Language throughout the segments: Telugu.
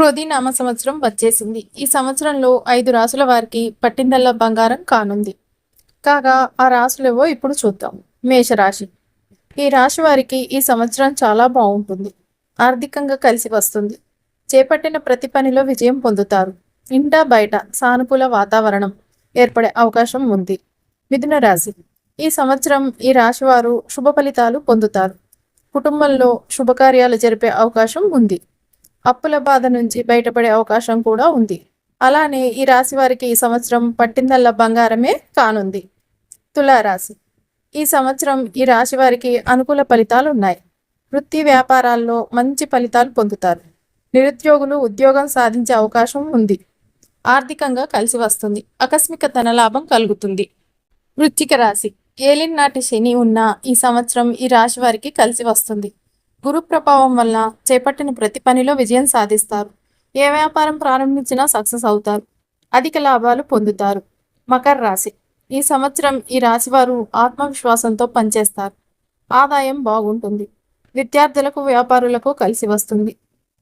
క్రోధి నామ సంవత్సరం వచ్చేసింది. ఈ సంవత్సరంలో ఐదు రాసుల వారికి పట్టిందల్లా బంగారం కానుంది. కాగా ఆ రాసులేవో ఇప్పుడు చూద్దాం. మేషరాశి. ఈ రాశి వారికి ఈ సంవత్సరం చాలా బాగుంటుంది. ఆర్థికంగా కలిసి వస్తుంది. చేపట్టిన ప్రతి పనిలో విజయం పొందుతారు. ఇంట బయట సానుకూల వాతావరణం ఏర్పడే అవకాశం ఉంది. మిథున రాశి. ఈ సంవత్సరం ఈ రాశి వారు శుభ ఫలితాలు పొందుతారు. కుటుంబంలో శుభకార్యాలు జరిపే అవకాశం ఉంది. అప్పుల బాధ నుంచి బయటపడే అవకాశం కూడా ఉంది. అలానే ఈ రాశి వారికి ఈ సంవత్సరం పట్టిందల్లా బంగారమే కానుంది. తులారాశి. ఈ సంవత్సరం ఈ రాశి వారికి అనుకూల ఫలితాలు ఉన్నాయి వృత్తి వ్యాపారాల్లో మంచి ఫలితాలు పొందుతారు. నిరుద్యోగులు ఉద్యోగం సాధించే అవకాశం ఉంది. ఆర్థికంగా కలిసి వస్తుంది. ఆకస్మిక ధనలాభం కలుగుతుంది. వృత్తిక రాశి. ఏలిన్ నాటి శని ఉన్న ఈ సంవత్సరం ఈ రాశి వారికి కలిసి వస్తుంది. గురు ప్రభావం వల్ల చేపట్టిన ప్రతి పనిలో విజయం సాధిస్తారు. ఏ వ్యాపారం ప్రారంభించినా సక్సెస్ అవుతారు. అధిక లాభాలు పొందుతారు. మకర రాశి. ఈ సంవత్సరం ఈ రాశి వారు ఆత్మవిశ్వాసంతో పనిచేస్తారు. ఆదాయం బాగుంటుంది. విద్యార్థులకు వ్యాపారులకు కలిసి వస్తుంది.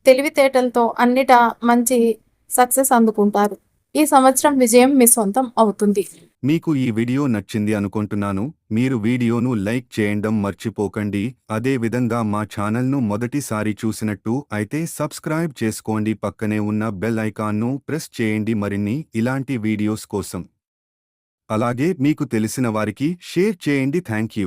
తెలివితేటలతో అన్నిటా మంచి సక్సెస్ అందుకుంటారు. ఈ సంవత్సరం విజయం మీ సొంతం అవుతుంది. మీకు ఈ వీడియో నచ్చింది అనుకుంటున్నాను మీరు వీడియోను లైక్ చేయడం మర్చిపోకండి అదే విధంగా మా ఛానల్ను మొదటిసారి చూసినట్టు అయితే సబ్స్క్రైబ్ చేసుకోండి పక్కనే ఉన్న బెల్ ఐకాన్ను ప్రెస్ చేయండి మరిన్ని ఇలాంటి వీడియోస్ కోసం. అలాగే మీకు తెలిసిన వారికి షేర్ చేయండి థ్యాంక్ యూ.